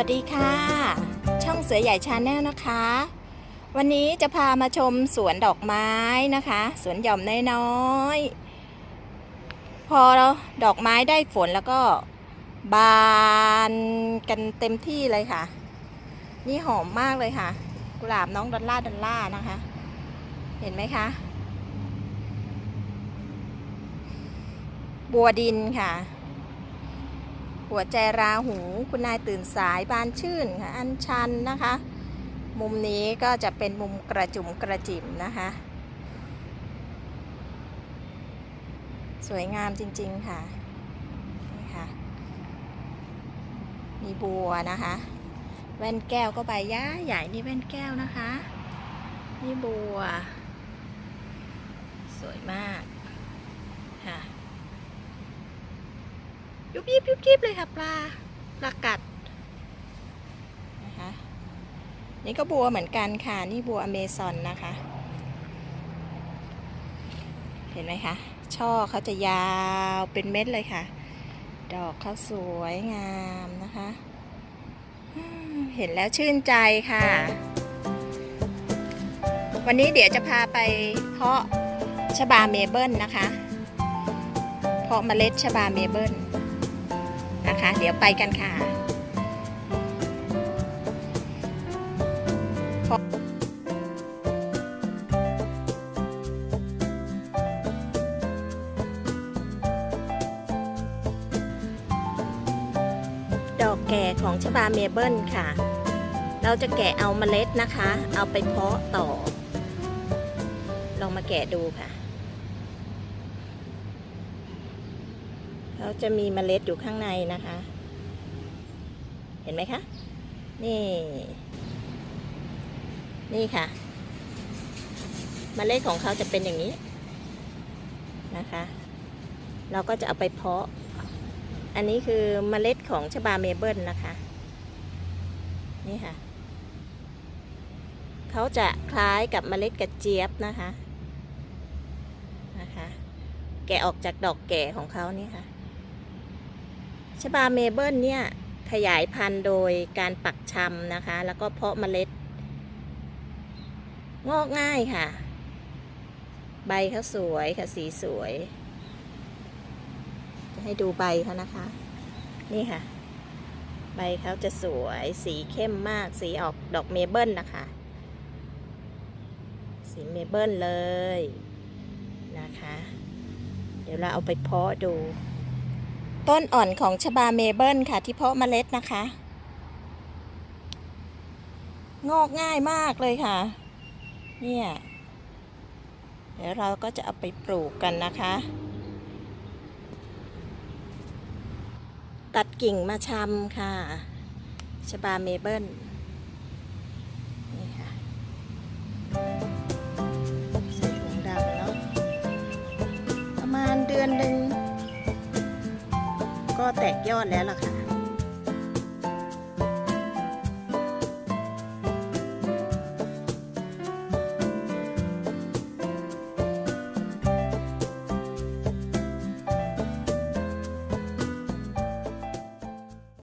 วัสดีค่ะ ช่องเสือใหญ่ชาแนลนะคะ วันนี้จะพามาชมสวนดอกไม้นะคะ สวนหย่อมน้อยๆพอดอกไม้ได้ฝนแล้วก็บานกันเต็มที่เลยค่ะ นี่หอมมากเลยค่ะ กุหลาบน้องดอลล่าดอลล่านะคะ เห็นไหมคะ บัวดินค่ะ หัวใจราหู คุณนายตื่นสายบานชื่นค่ะอันชันนะคะ มุมนี้ก็จะเป็นมุมกระจุมกระจิ๋มนะคะ สวยงามจริงๆค่ะนี่ค่ะ มีบัวนะคะ แว่นแก้วก็ใบย่าใหญ่นี่แว่นแก้วนะคะนี่บัว สวยมากค่ะ ยุบยิบยุบยิบเลยค่ะปลาปลากัดนะคะนี่ก็บัวเหมือนกันค่ะ นี่บัวอเมซอนนะคะ เห็นไหมคะ ช่อเขาจะยาวเป็นเม็ดเลยค่ะ ดอกเขาสวยงามนะคะ เห็นแล้วชื่นใจค่ะ วันนี้เดี๋ยวจะพาไปเพาะชบาเมเบิลนะคะ เพาะเมล็ดชบาเมเบิล นะคะ เดี๋ยวไปกันค่ะดอกแก่ของชบาเมเบิลค่ะ เราจะแกะเอาเมล็ดนะคะ เอาไปเพาะต่อ ลองมาแกะดูค่ะ เขาจะมีเมล็ดอยู่ข้างในนะคะ เห็นไหมคะ นี่ นี่ค่ะ เมล็ดของเขาจะเป็นอย่างนี้นะคะ เราก็จะเอาไปเพาะ อันนี้คือเมล็ดของชบาเมเบิลนะคะ นี่ค่ะ เขาจะคล้ายกับเมล็ดกระเจี๊ยบนะคะ นะคะ แกะออกจากดอกแก่ของเขานี่ค่ะ ชบาเมเบิลเนี่ยขยายพันธุ์โดยการปักชำนะคะ แล้วก็เพาะเมล็ด งอกง่ายค่ะ ใบเขาสวยค่ะสีสวย จะให้ดูใบเขานะคะ นี่ค่ะ ใบเขาจะสวยสีเข้มมากสีออกดอกเมเบิลนะคะ สีเมเบิลเลยนะคะ เดี๋ยวเราเอาไปเพาะดู ต้นอ่อนของชบาเมเบิลค่ะที่เพาะเมล็ดนะคะ งอกง่ายมากเลยค่ะ เนี่ย เดี๋ยวเราก็จะเอาไปปลูกกันนะคะ ตัดกิ่งมาชำค่ะ ชบาเมเบิลนี่ค่ะใส่ถุงดำเนาะประมาณเดือนหนึ่ง แตกยอดแล้วล่ะค่ะ